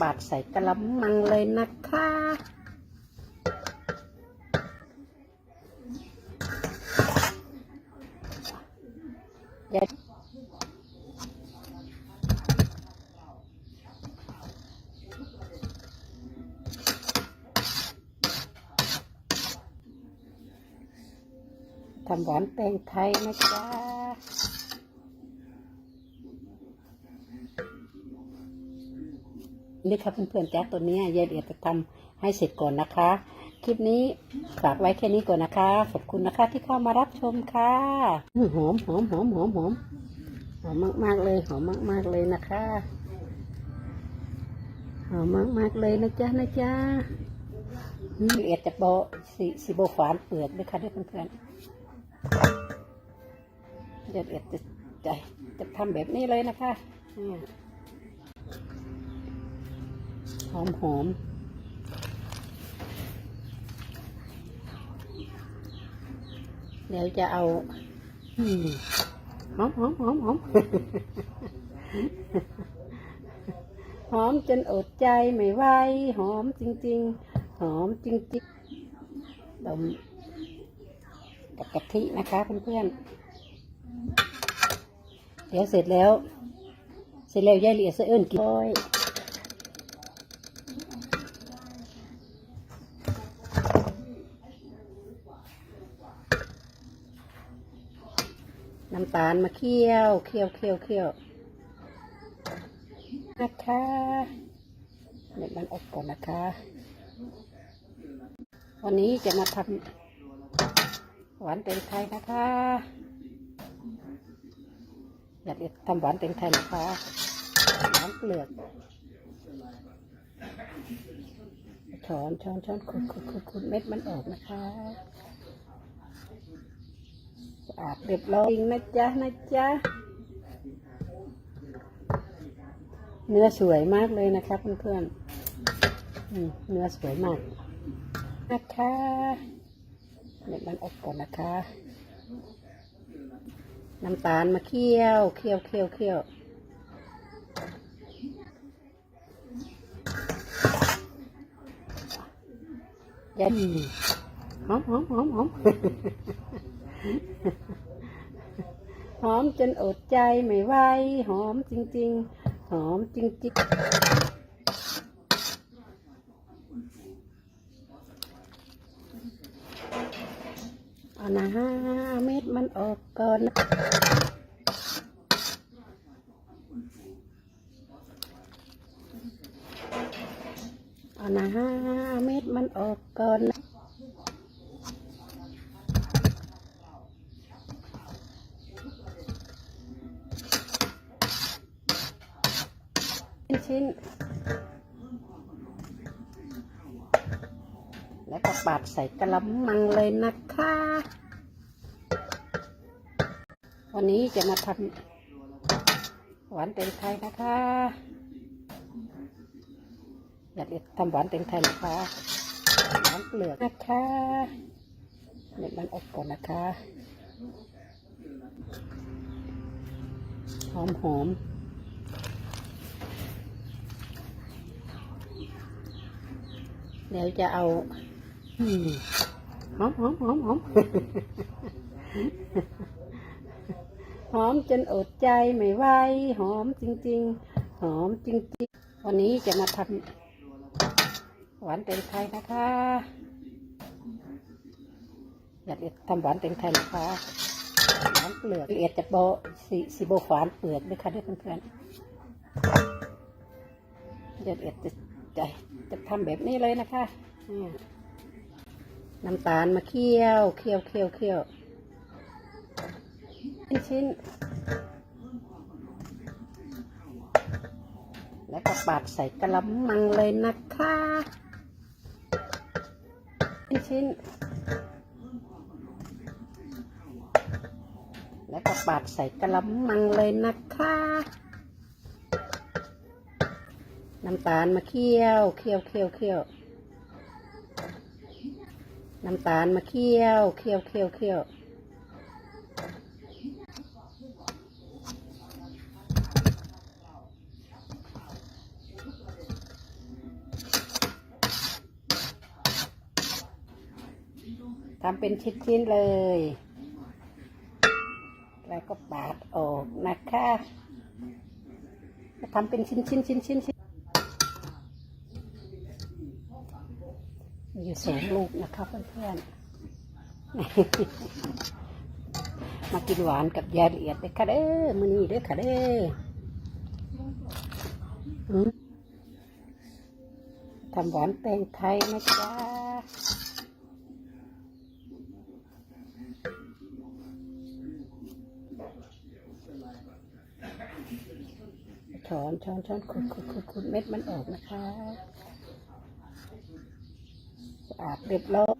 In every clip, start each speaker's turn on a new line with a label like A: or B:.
A: ปาดใส่กระมังเลยนะคะ ทำหวานแตงไทยนะจ๊ะ นี่ครับเพื่อนๆแจ๊คตัวเนี้ยยายเดียจะทำให้เสร็จก่อนนะคะ คลิปนี้ฝากไว้แค่นี้ก่อนนะคะ ขอบคุณนะคะที่เข้ามารับชมค่ะอื้อหอมหอมหอมหอมหอมหอมมากๆเลยหอมมากๆเลยนะคะหอมมากๆเลยนะจ๊ะนะจ๊ะนี่ละเอียดจะโบสีสีโบฝานเปลือกด้วยค่ะด้วยเพื่อนๆยายเดียจะจะจะทำแบบนี้เลยนะคะเนี่ยห อมหอมเดี๋ยวจะเอาหอมหอมหอมหอมหอมจนอดใจไม่ไหวหอมจริง ๆ หอมจริงๆดมกับกะทินะคะเพื่อนๆเดี๋ยวเสร็จแล้ว เสร็จแล้วยายเหลียเสะเอิ้นกินอย น้ำตาลมาเคี่ยวเคี่ยวเคี่ยวเคี่ยวนะคะเด็ดมันอบก่อนนะคะ วันนี้จะมาทำหวานเต็งไทยนะคะ อยากจะทำหวานเต็งไทยนะคะหวานเปลือกช้อนช้อนช้อนขุดขุดขุดขุดเม็ดมันออกนะคะ อาดเรียบร้อยจริงนะจ๊ะนะจ๊ะเนื้อสวยมากเลยนะครับเพื่อนๆเนื้อสวยมากนะคะเด็ดมันอบก่อนนะคะ น้ำตาลมาเคี่ยว เคี่ยวเคี่ยวเคี่ยวยันหอมหอมหอมหอม หอมจนอดใจไม่ไหวหอมจริง ๆ หอมจริงๆเอานะฮะเม็ดมันออกก่อนเอานะฮะเม็ดมันออกก่อนนะ ชิ้น แล้วก็ปาดใส่กระมังเลยนะคะ วันนี้จะมาทำหวานเต็งไทยนะคะ อยากทำหวานเต็งไทยนะคะหวานเปลือกนะคะเด็ดมันอบก่อนนะคะ หอมหอมๆ เดี๋ยวจะเอาอืมหอมหอมหอมหอมหอมจนอดใจไม่ไหวหอมจริง ๆ หอมจริงๆ วันนี้จะมาทำหวานเต็งไทยนะคะ อยากจะทำหวานเต็งไทยนะคะหวานเปลือกละเอียดจะโบสีสีโบฝานเปลือกด้วยค่ะด้วยเพื่อนๆเดี๋ยวละเอียดจะ จะจะทำแบบนี้เลยนะคะน้ำตาลมาเคี่ยว เคี่ยวเคี่ยวเคี่ยวชิ้นๆแล้วก็ปาดใส่กระมังเลยนะคะชิ้นๆแล้วก็ปาดใส่กระมังเลยนะคะ น้ำตาลมาเคี่ยวเคี่ยวเคี่ยวเคี่ยวน้ำตาลมาเคี่ยวเคี่ยวเคี่ยวเคี่ยวทำเป็นชิ้นๆเลย แล้วก็ปาดออกนะคะทำเป็นชิ้นๆชิ้นๆ อยู่สองลูกนะคะเพื่อนๆ มากินหวานกับยาละเอียดเลยค่ะเด้อมือนี้เด้อค่ะเด้อทำหวานแตงไทยนะจ๊ะช้อนช้อนช้อนขุดขุดขุดขุดเม็ดมันออกนะคะ อาดเรียบร้อย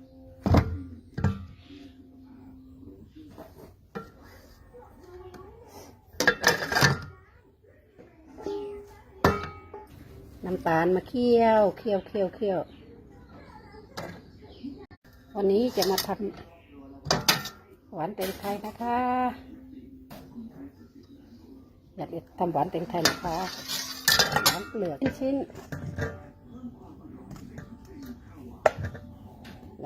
A: น้ำตาลมาเคี่ยวเคี่ยวเคี่ยวเคี่ยววันนี้จะมาทำหวานเต็งไทยนะคะ อยากจะทำหวานเต็งไทยนะคะหวานเปลือกชิ้นๆ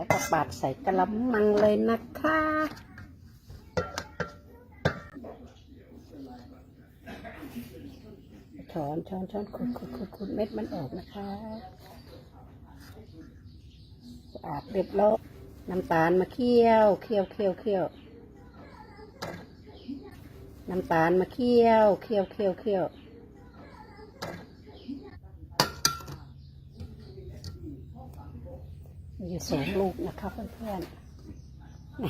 A: แล้วก็ปาดใส่กระมังเลยนะคะ ช้อนช้อนช้อนขุดขุดขุดขุดเม็ดมันออกนะคะสะอาดเรียบร้อยน้ำตาลมาเคี่ยวเคี่ยวเคี่ยวเคี่ยวน้ำตาลมาเคี่ยวเคี่ยวเคี่ยวเคี่ยวมี อยู่สองลูกนะคะเพื่อนๆ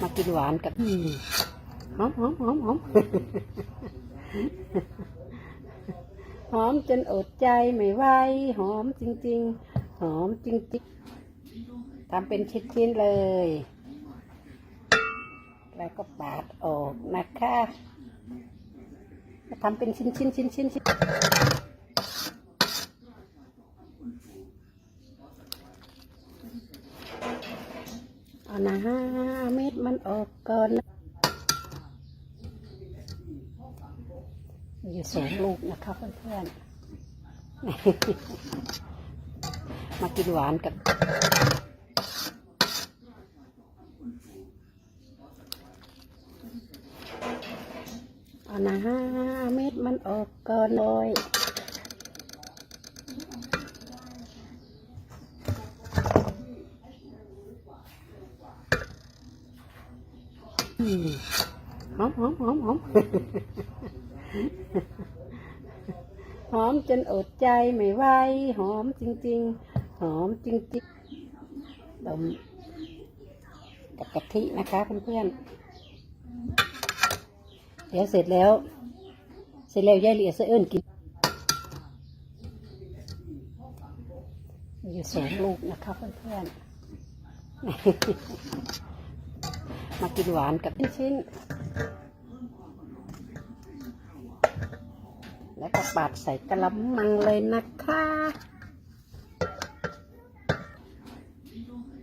A: มากินหวานกับหอมหอมหอมหอมหอมจนอดใจไม่ไหวหอมจริง ๆ หอมจริงๆทำเป็นชิ้นๆเลย แล้วก็ปาดออกนะคะทำเป็นชิ้นๆชิ้นๆชิ้นๆเอา นะฮะเม็ดมันออกก่อนนะมีอยู่สองลูกนะคะเพื่อนๆ มากินหวานกับเอานะฮะเม็ดมันออกก่อนเลย หอมหอมหอมหอมหอมจนอดใจไม่ไหวหอมจริง ๆ หอมจริงๆดมกับกะทินะคะเพื่อนๆเดี๋ยวเสร็จแล้ว เสร็จแล้วยายเหลียเสเอิ้นกินอยู่สองลูกนะคะเพื่อนๆ มากินหวานกับชิ้นๆแล้วก็ปาดใส่กระมังเลยนะคะ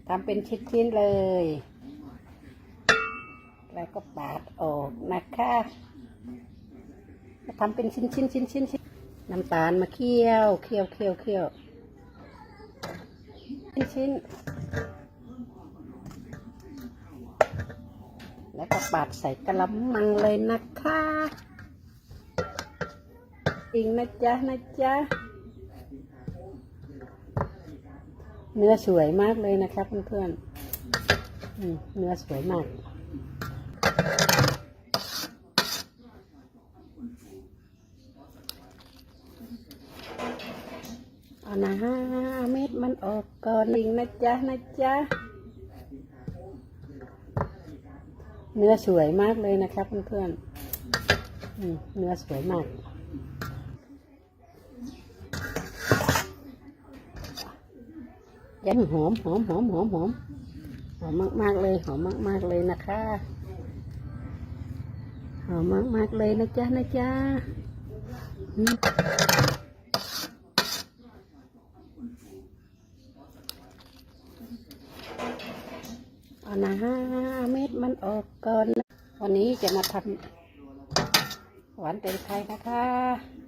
A: ทำเป็นชิ้นๆเลย แล้วก็ปาดออกนะคะทำเป็นชิ้นๆชิ้นๆชิ้นๆน้ำตาลมาเคี่ยว เคี่ยวเคี่ยวเคี่ยวชิ้นๆ แล้วก็ปาดใส่กระมังเลยนะคะจริงนะจ๊ะนะจ๊ะเนื้อสวยมากเลยนะครับเพื่อนๆเนื้อสวยมากเอานะฮะเม็ดมันออกก่อนจริงนะจ๊ะนะจ๊ะ เนื้อสวยมากเลยนะครับเพื่อนๆเนื้อสวยมากยังหอมหอมหอมหอมหอมหอมมากๆเลยหอมมากๆเลยนะคะหอมมากๆเลยนะจ๊ะนะจ๊ะ อนนะฮะเม็ดมันออกก่อนวันนี้จะมาทำหวานเต็งไทยนะคะ